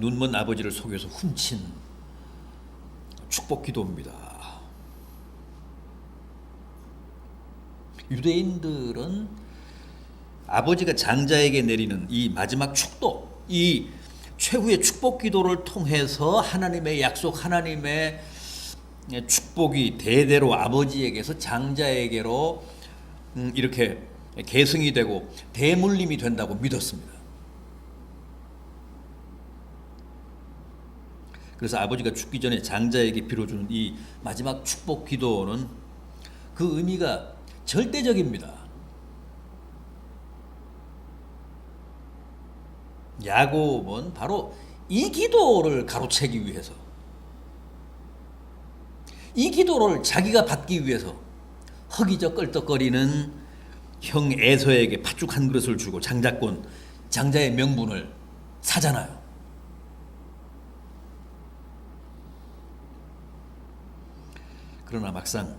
눈먼 아버지를 속여서 훔친 축복 기도입니다. 유대인들은 아버지가 장자에게 내리는 이 마지막 축도, 이 최후의 축복 기도를 통해서 하나님의 약속, 하나님의 축복이 대대로 아버지에게서 장자에게로 음, 이렇게 계승이 되고 대물림이 된다고 믿었습니다. 그래서 아버지가 죽기 전에 장자에게 빌어주는 이 마지막 축복 기도는 그 의미가 절대적입니다. 야곱은 바로 이 기도를 가로채기 위해서 이 기도를 자기가 받기 위해서 허기적 껄떡거리는 형 에서에게 팥죽 한 그릇을 주고 장자권 장자의 명분을 사잖아요. 그러나 막상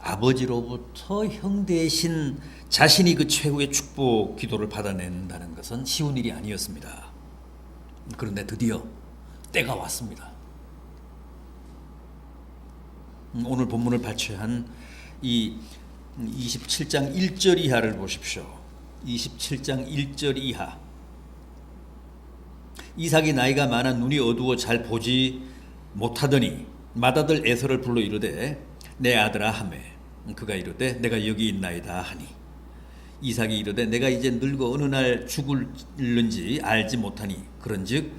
아버지로부터 형 대신 자신이 그 최후의 축복 기도를 받아낸다는 것은 쉬운 일이 아니었습니다. 그런데 드디어 때가 왔습니다. 음, 오늘 본문을 발췌한 이 27장 1절 이하를 보십시오. 27장 1절 이하. 이삭이 나이가 많아 눈이 어두워 잘 보지 못하더니 맏아들 에서를 불러 이르되 내 아들아 하매 그가 이르되 내가 여기 있나이다 하니 이삭이 이르되 내가 이제 늙어 어느 날 죽을는지 알지 못하니 그런즉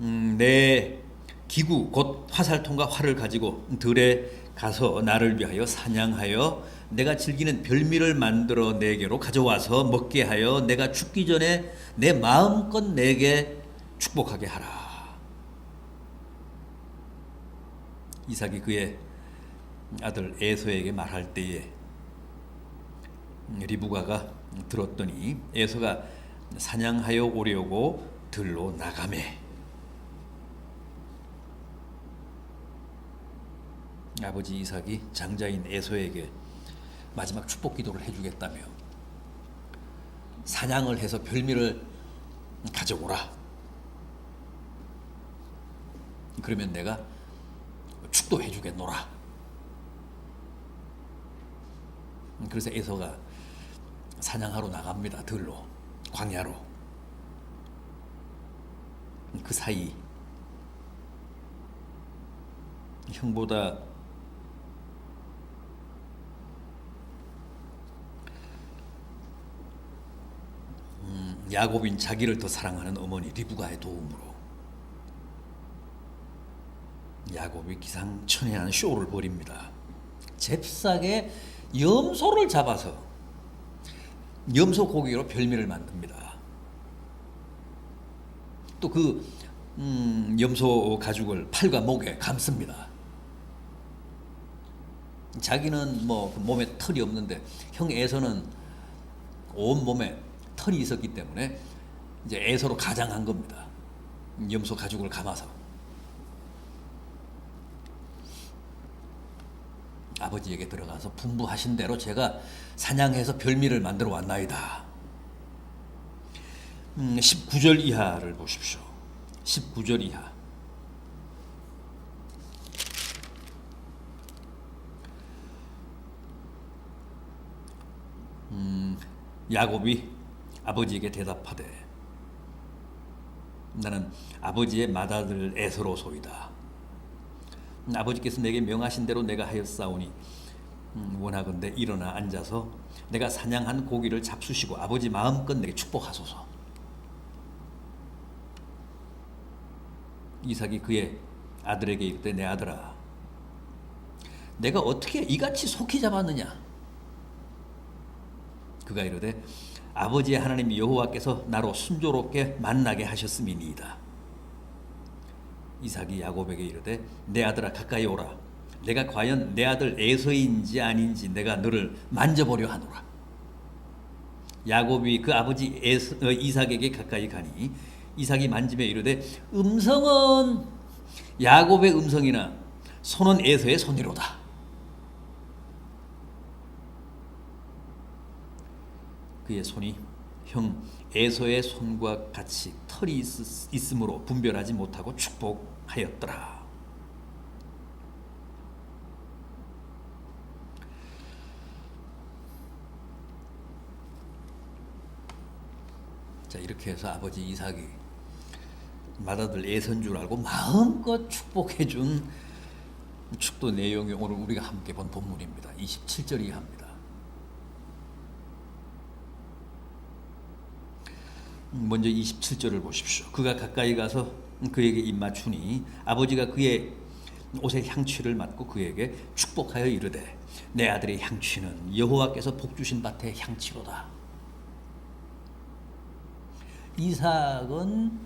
음, 내 기구 곧 화살통과 활을 가지고 들에 가서 나를 위하여 사냥하여 내가 즐기는 별미를 만들어 내게로 가져와서 먹게 하여 내가 죽기 전에 내 마음껏 내게 축복하게 하라. 이삭이 그의 아들 에서에게 말할 때에 리브가가 들었더니 에서가 사냥하여 오려고 들로 나가매 아버지 이삭이 장자인 에서에게 마지막 축복 기도를 해주겠다며 사냥을 해서 별미를 가져오라. 그러면 내가 축도해 주겠노라. 그래서 에서가 사냥하러 나갑니다. 들로 광야로. 그 사이 형보다 음, 야곱인 자기를 더 사랑하는 어머니 리브가의 도움으로 야곱이 기상천외한 쇼를 벌입니다. 잽싸게 염소를 잡아서 염소 고기로 별미를 만듭니다. 또그 음, 염소 가죽을 팔과 목에 감습니다. 자기는 뭐 몸에 털이 없는데 형 에서는 온 몸에 털이 있었기 때문에 이제 에서로 가장한 겁니다. 염소 가죽을 감아서 아버지에게 들어가서 분부하신 대로 제가 사냥해서 별미를 만들어 왔나이다. 음, 19절 이하를 보십시오. 19절 이하. 음, 야곱이 아버지에게 대답하되 나는 아버지의 맏아들 에서로소이다. 아버지께서 내게 명하신 대로 내가 하였사오니 음, 원하건대 일어나 앉아서 내가 사냥한 고기를 잡수시고 아버지 마음껏 내게 축복하소서. 이삭이 그의 아들에게 이르되 내 아들아 내가 어떻게 이같이 속히 잡았느냐 그가 이르되 아버지의 하나님 여호와께서 나로 순조롭게 만나게 하셨음이니이다 이삭이 야곱에게 이르되 내 아들아 가까이 오라 내가 과연 내 아들 에서인지 아닌지 내가 너를 만져보려 하노라 야곱이 그 아버지 에서, 어, 이삭에게 가까이 가니 이삭이 만짐에 이르되 음성은 야곱의 음성이나 손은 에서의 손이로다. 그의 손이 형 에서의 손과 같이 털이 있, 있으므로 분별하지 못하고 축복하였더라. 자 이렇게 해서 아버지 이삭이 맏아들 에선 줄 알고 마음껏 축복해 준 축도 내용이 오늘 우리가 함께 본 본문입니다. 27절이 합니다. 먼저 27절을 보십시오. 그가 가까이 가서 그에게 입맞추니 아버지가 그의 옷의 향취를 맡고 그에게 축복하여 이르되 내 아들의 향취는 여호와께서 복 주신 밭의 향취로다. 이삭은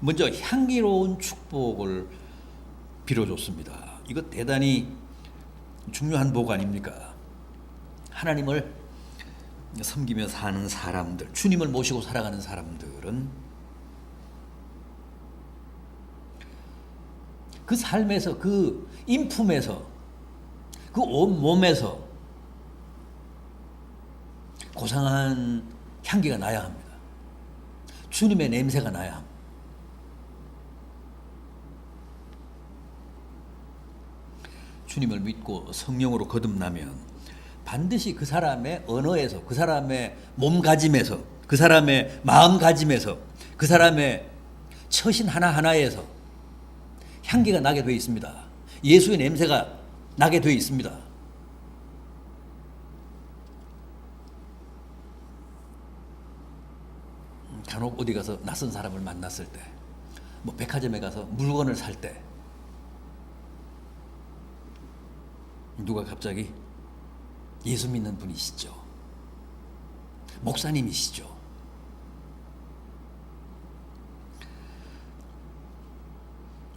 먼저 향기로운 축복을 빌어줬습니다. 이거 대단히 중요한 복 아닙니까? 하나님을 섬기며 사는 사람들, 주님을 모시고 살아가는 사람들은 그 삶에서 그 인품에서 그 온 몸에서 고상한 향기가 나야 합니다. 주님의 냄새가 나야 합니다. 주님을 믿고 성령으로 거듭나면 반드시 그 사람의 언어에서 그 사람의 몸가짐에서 그 사람의 마음가짐에서 그 사람의 처신 하나하나에서 향기가 나게 되어 있습니다. 예수의 냄새가 나게 되어 있습니다. 간혹 어디 가서 낯선 사람을 만났을 때, 뭐 백화점에 가서 물건을 살 때, 누가 갑자기 예수 믿는 분이시죠. 목사님이시죠.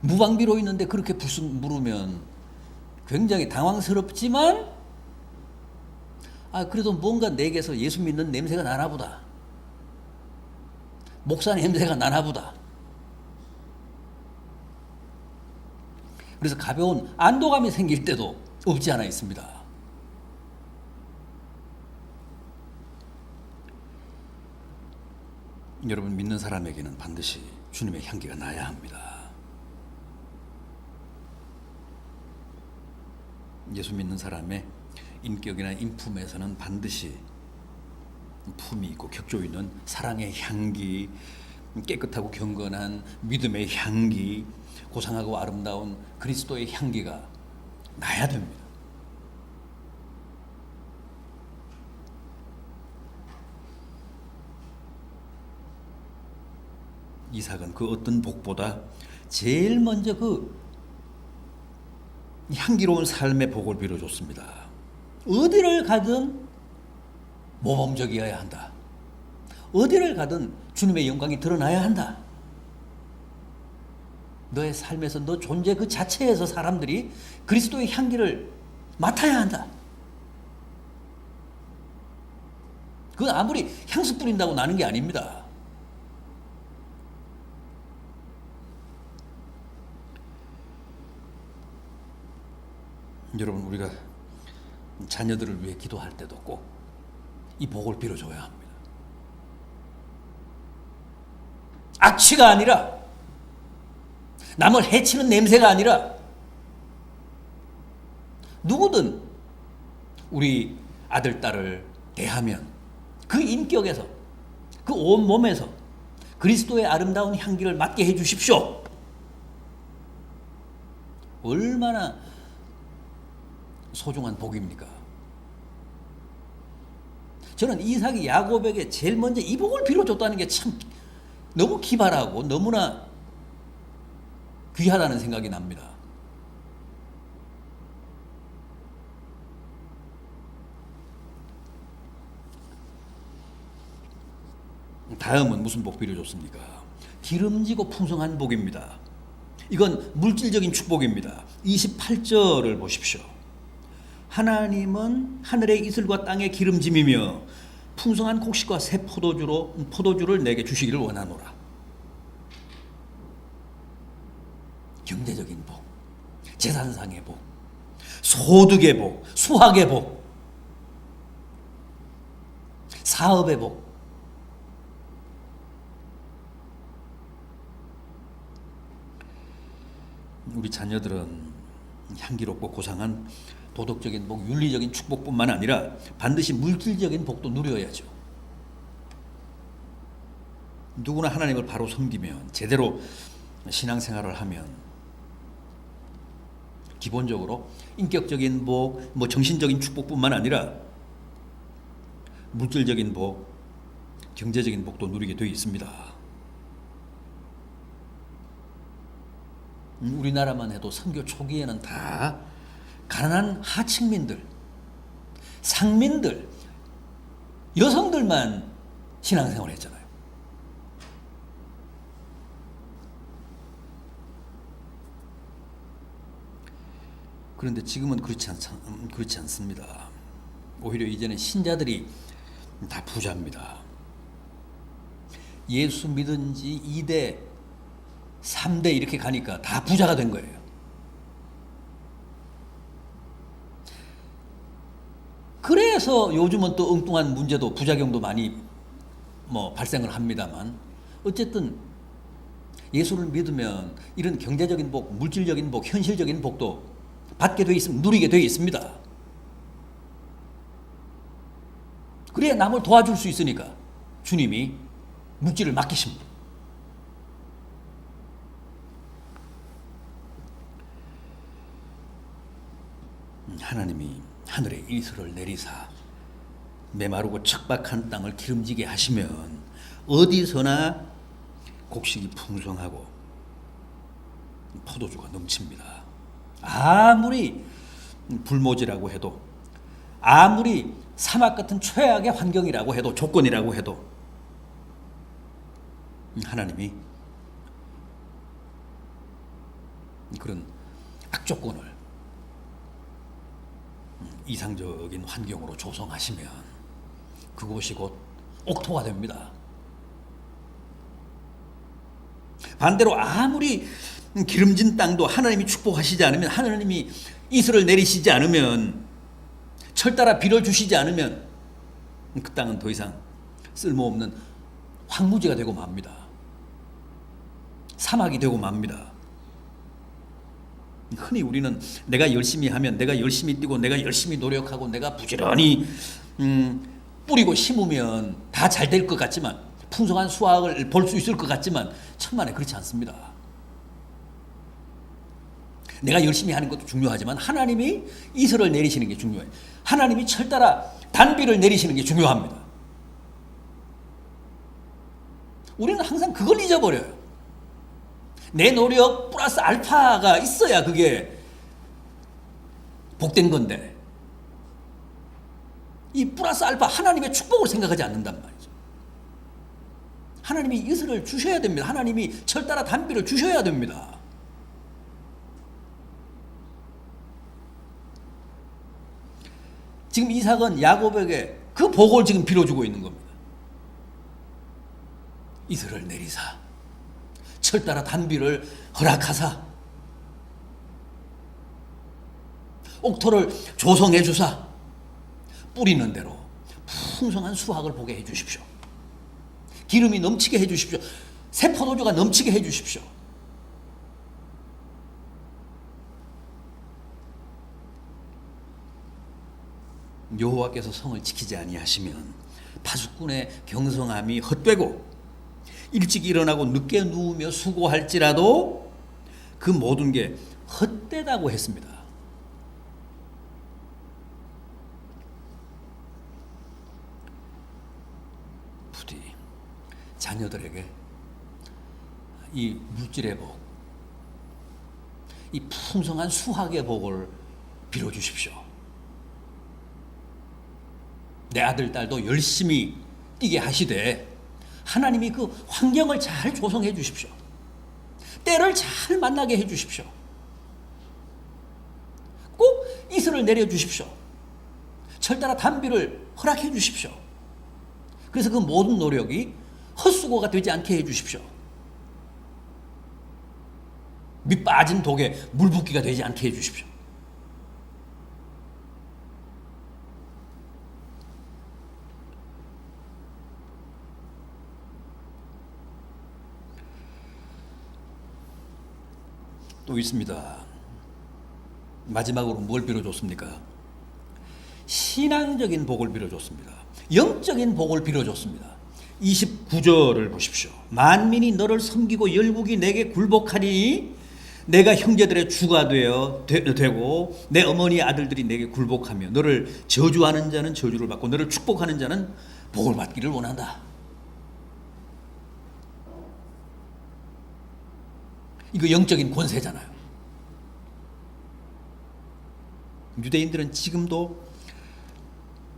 무방비로 있는데 그렇게 불쑥 물으면 굉장히 당황스럽지만 아 그래도 뭔가 내게서 예수 믿는 냄새가 나나 보다. 목사 냄새가 나나 보다. 그래서 가벼운 안도감이 생길 때도 없지 않아 있습니다. 여러분 믿는 사람에게는 반드시 주님의 향기가 나야 합니다. 예수 믿는 사람의 인격이나 인품에서는 반드시 품이 있고 격조 있는 사랑의 향기, 깨끗하고 경건한 믿음의 향기, 고상하고 아름다운 그리스도의 향기가 나야 됩니다. 이삭은 그 어떤 복보다 제일 먼저 그 향기로운 삶의 복을 빌어줬습니다. 어디를 가든 모범적이어야 한다. 어디를 가든 주님의 영광이 드러나야 한다. 너의 삶에서 너 존재 그 자체에서 사람들이 그리스도의 향기를 맡아야 한다. 그건 아무리 향수 뿌린다고 나는 게 아닙니다. 여러분 우리가 자녀들을 위해 기도할 때도 꼭 이 복을 빌어줘야 합니다. 악취가 아니라 남을 해치는 냄새가 아니라 누구든 우리 아들 딸을 대하면 그 인격에서 그 온 몸에서 그리스도의 아름다운 향기를 맡게 해 주십시오. 얼마나 소중한 복입니까? 저는 이삭이 야곱에게 제일 먼저 이 복을 빌어줬다는 게 참 너무 기발하고 너무나 귀하다는 생각이 납니다. 다음은 무슨 복 빌어줬습니까? 기름지고 풍성한 복입니다. 이건 물질적인 축복입니다. 28절을 보십시오. 하나님은 하늘의 이슬과 땅의 기름짐이며 풍성한 곡식과 새 포도주로 포도주를 내게 주시기를 원하노라. 경제적인 복, 재산상의 복, 소득의 복, 수학의 복. 사업의 복. 우리 자녀들은 향기롭고 고상한 도덕적인 복, 윤리적인 축복뿐만 아니라 반드시 물질적인 복도 누려야죠. 누구나 하나님을 바로 섬기면 제대로 신앙생활을 하면 기본적으로 인격적인 복, 뭐 정신적인 축복뿐만 아니라 물질적인 복, 경제적인 복도 누리게 되어 있습니다. 우리나라만 해도 선교 초기에는 다 가난한 하층민들, 상민들, 여성들만 신앙생활 했잖아요. 그런데 지금은 그렇지, 않, 그렇지 않습니다. 오히려 이제는 신자들이 다 부자입니다. 예수 믿은 지 2대, 3대 이렇게 가니까 다 부자가 된 거예요. 그래서 요즘은 또 엉뚱한 문제도 부작용도 많이 뭐 발생을 합니다만 어쨌든 예수를 믿으면 이런 경제적인 복, 물질적인 복, 현실적인 복도 받게 돼 있습니다. 누리게 돼 있습니다. 그래야 남을 도와줄 수 있으니까 주님이 물질을 맡기십니다. 하나님이 하늘에 이슬을 내리사 메마르고 척박한 땅을 기름지게 하시면 어디서나 곡식이 풍성하고 포도주가 넘칩니다. 아무리 불모지라고 해도 아무리 사막 같은 최악의 환경이라고 해도 조건이라고 해도 하나님이 그런 악조건을 이상적인 환경으로 조성하시면 그곳이 곧 옥토가 됩니다. 반대로 아무리 기름진 땅도 하나님이 축복하시지 않으면 하나님이 이슬을 내리시지 않으면 철 따라 빌어주시지 않으면 그 땅은 더 이상 쓸모없는 황무지가 되고 맙니다. 사막이 되고 맙니다. 흔히 우리는 내가 열심히 하면 내가 열심히 뛰고 내가 열심히 노력하고 내가 부지런히 음, 뿌리고 심으면 다 잘 될 것 같지만 풍성한 수확을 볼 수 있을 것 같지만 천만에 그렇지 않습니다. 내가 열심히 하는 것도 중요하지만 하나님이 이슬을 내리시는 게 중요해요. 하나님이 철따라 단비를 내리시는 게 중요합니다. 우리는 항상 그걸 잊어버려요. 내 노력 플러스 알파가 있어야 그게 복된 건데 이 플러스 알파 하나님의 축복을 생각하지 않는단 말이죠. 하나님이 이슬을 주셔야 됩니다. 하나님이 철따라 단비를 주셔야 됩니다. 지금 이삭은 야곱에게 그 복을 지금 빌어주고 있는 겁니다. 이슬을 내리사 철따라 단비를 허락하사 옥토를 조성해 주사 뿌리는 대로 풍성한 수확을 보게 해 주십시오. 기름이 넘치게 해 주십시오. 새 포도주가 넘치게 해 주십시오. 여호와께서 성을 지키지 아니하시면 파수꾼의 경성함이 헛되고 일찍 일어나고 늦게 누우며 수고할지라도 그 모든 게 헛되다고 했습니다. 부디 자녀들에게 이 물질의 복, 이 풍성한 수학의 복을 빌어 주십시오. 내 아들 딸도 열심히 뛰게 하시되 하나님이 그 환경을 잘 조성해 주십시오. 때를 잘 만나게 해 주십시오. 꼭 이슬을 내려 주십시오. 철따라 단비를 허락해 주십시오. 그래서 그 모든 노력이 헛수고가 되지 않게 해 주십시오. 밑 빠진 독에 물 붓기가 되지 않게 해 주십시오. 또 있습니다. 마지막으로 뭘 빌어줬습니까? 신앙적인 복을 빌어줬습니다. 영적인 복을 빌어줬습니다. 29절을 보십시오. 만민이 너를 섬기고 열국이 내게 굴복하니 내가 형제들의 주가 되어 되, 되고 내 어머니 아들들이 내게 굴복하며 너를 저주하는 자는 저주를 받고 너를 축복하는 자는 복을 받기를 원한다. 이거 영적인 권세잖아요. 유대인들은 지금도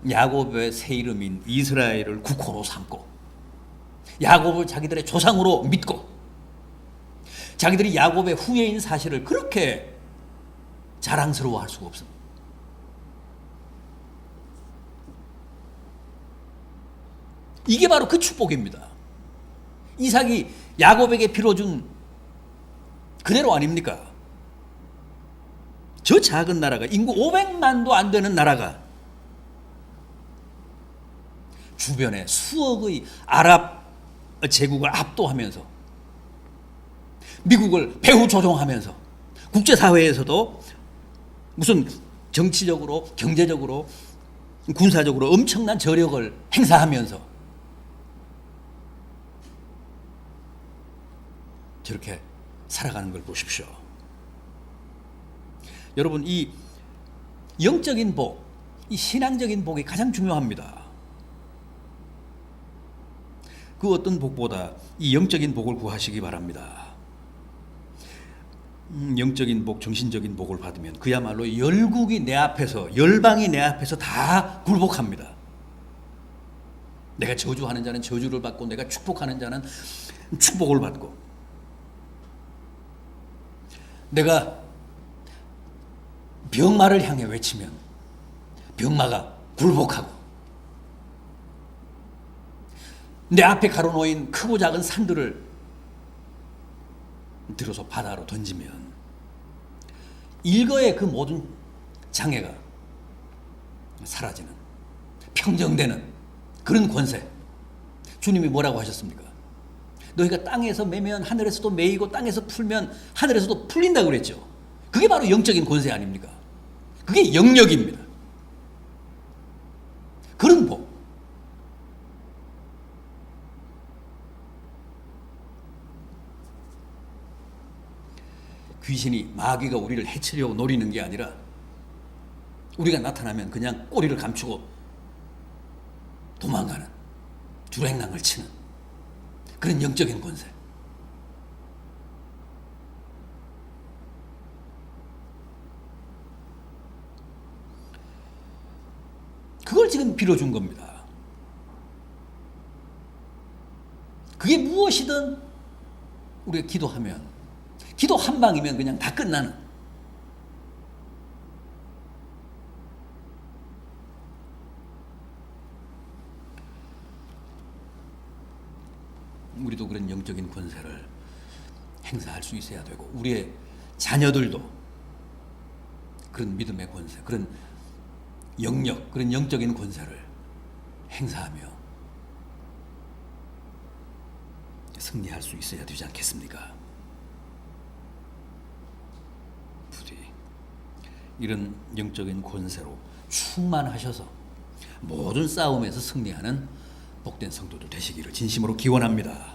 야곱의 새 이름인 이스라엘을 국호로 삼고 야곱을 자기들의 조상으로 믿고 자기들이 야곱의 후예인 사실을 그렇게 자랑스러워할 수가 없습니다. 이게 바로 그 축복입니다. 이삭이 야곱에게 빌어준 그대로 아닙니까? 저 작은 나라가 인구 500만도 안 되는 나라가 주변에 수억의 아랍 제국을 압도하면서 미국을 배후 조종하면서 국제사회에서도 무슨 정치적으로 경제적으로 군사적으로 엄청난 저력을 행사하면서 저렇게 살아가는 걸 보십시오. 여러분 이 영적인 복, 이 신앙적인 복이 가장 중요합니다. 그 어떤 복보다 이 영적인 복을 구하시기 바랍니다. 음, 영적인 복, 정신적인 복을 받으면 그야말로 열국이 내 앞에서 열방이 내 앞에서 다 굴복합니다. 내가 저주하는 자는 저주를 받고 내가 축복하는 자는 축복을 받고 내가 병마를 향해 외치면 병마가 굴복하고 내 앞에 가로놓인 크고 작은 산들을 들어서 바다로 던지면 일거의 그 모든 장애가 사라지는 평정되는 그런 권세 주님이 뭐라고 하셨습니까? 너희가 땅에서 매면 하늘에서도 매이고 땅에서 풀면 하늘에서도 풀린다고 그랬죠. 그게 바로 영적인 권세 아닙니까? 그게 영역입니다. 그런 복. 귀신이 마귀가 우리를 해치려고 노리는 게 아니라 우리가 나타나면 그냥 꼬리를 감추고 도망가는 주랭랑을 치는 그런 영적인 권세. 그걸 지금 빌어준 겁니다. 그게 무엇이든 우리가 기도하면, 기도 한 방이면 그냥 다 끝나는. 우리도 그런 영적인 권세를 행사할 수 있어야 되고, 우리의 자녀들도 그런 믿음의 권세, 그런 영역, 그런 영적인 권세를 행사하며 승리할 수 있어야 되지 않겠습니까? 부디 이런 영적인 권세로 충만하셔서 모든 싸움에서 승리하는 복된 성도들 되시기를 진심으로 기원합니다.